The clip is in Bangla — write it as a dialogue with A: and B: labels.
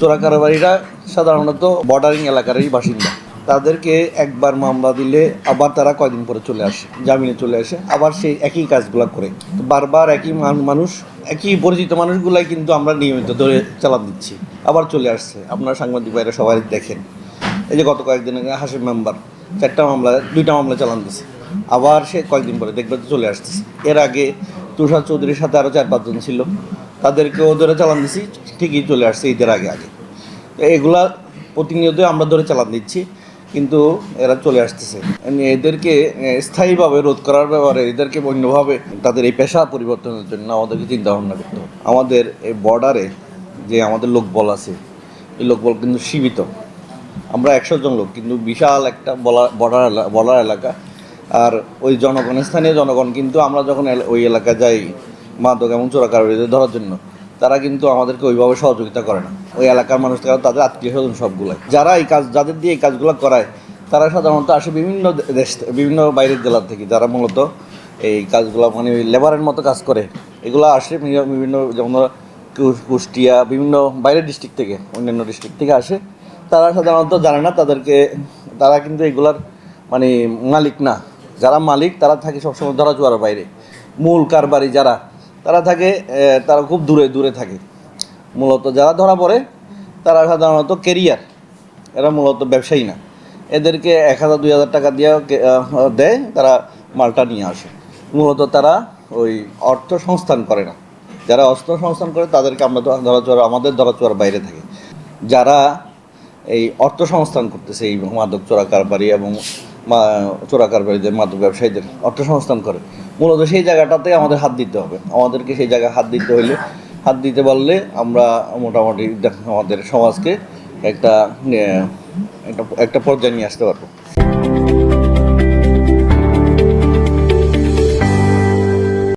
A: চোরাকারবারীরা সাধারণত বর্ডারিং এলাকারই বাসিন্দা। তাদেরকে একবার মামলা দিলে আবার তারা কয়দিন পরে চলে আসে, জামিনে চলে আসে, আবার সেই একই কাজগুলো করে। বারবার একই মানুষ, একই পরিচিত মানুষগুলাই কিন্তু আমরা নিয়মিত ধরে চালান দিচ্ছি, আবার চলে আসছে। আপনারা সাংবাদিক ভাইরা সবাই দেখেন। এই যে গত কয়েকদিন আগে হাসিম মেম্বার, চারটা মামলা, দুইটা মামলা চালান দিছে। আবার সে কয়েকদিন পরে দেখবে চলে আসতেছে। এর আগে তুষার চৌধুরীর সাথে আরও চার পাঁচজন ছিল। তাদেরকেও ধরে চালান দিছি, ঠিকই চলে আসছে ঈদের আগে আগে। এগুলা প্রতিনিয়ত আমরা ধরে চালান দিচ্ছি, কিন্তু এরা চলে আসতেছে। এদেরকে স্থায়ীভাবে রোধ করার ব্যাপারে, এদেরকে অন্যভাবে তাদের এই পেশা পরিবর্তনের জন্য আমাদেরকে চিন্তা ভাবনা করতে হবে। আমাদের এই বর্ডারে যে আমাদের লোকবল আছে, এই লোকবল কিন্তু সীমিত। আমরা একশো জন লোক, কিন্তু বিশাল একটা বর্ডার বর্ডার এলাকা। আর ওই জনগণ স্থানীয় জনগণ কিন্তু আমরা যখন ওই এলাকায় যাই মাদক এবং চোরাকারীদের ধরার জন্য, তারা কিন্তু আমাদেরকে ওইভাবে সহযোগিতা করে না। ওই এলাকার মানুষ তাদের আত্মীয় স্বজন সবগুলাই। যারা এই কাজ যাদের দিয়ে এই কাজগুলো করায়, তারা সাধারণত আসে বিভিন্ন দেশ বিভিন্ন বাইরের জেলা থেকে, যারা মূলত এই কাজগুলো মানে লেবারের মতো কাজ করে। এগুলো আসে বিভিন্ন- যেমন কুষ্টিয়া, বিভিন্ন বাইরের ডিস্ট্রিক্ট থেকে, অন্যান্য ডিস্ট্রিক্ট থেকে আসে। তারা সাধারণত জানে না তাদেরকে, তারা কিন্তু এগুলার মানে মালিক না। যারা মালিক, তারা থাকে সবসময় ধরা চুয়ার বাইরে। মূল কারবারি যারা তারা থাকে তারা খুব দূরে দূরে থাকে। মূলত যারা ধরা পড়ে, তারা সাধারণত কেরিয়ার। এরা মূলত ব্যবসায়ী না। এদেরকে এক হাজার, দুই হাজার টাকা দিয়ে দেয়, তারা মালটা নিয়ে আসে। মূলত তারা ওই অর্থ সংস্থান করে না। যারা অর্থ সংস্থান করে, তাদেরকে আমরা ধরা- ধরা আমাদের ধরা চোয়ার বাইরে থাকে। যারা এই অর্থ সংস্থান করতেছে এই মাদক চোরা কারবারি এবং চোরা কারবারিদের মাদক ব্যবসায়ীদের অর্থ সংস্থান করে। মূলত সেই জায়গাটাতে আমাদের হাত দিতে হবে। আমাদেরকে সেই জায়গায় হাত দিতে হইলে, হাত দিতে পারলে আমরা মোটামুটি আমাদের সমাজকে একটা একটা একটা পর্যায়ে নিয়ে আসতে পারব।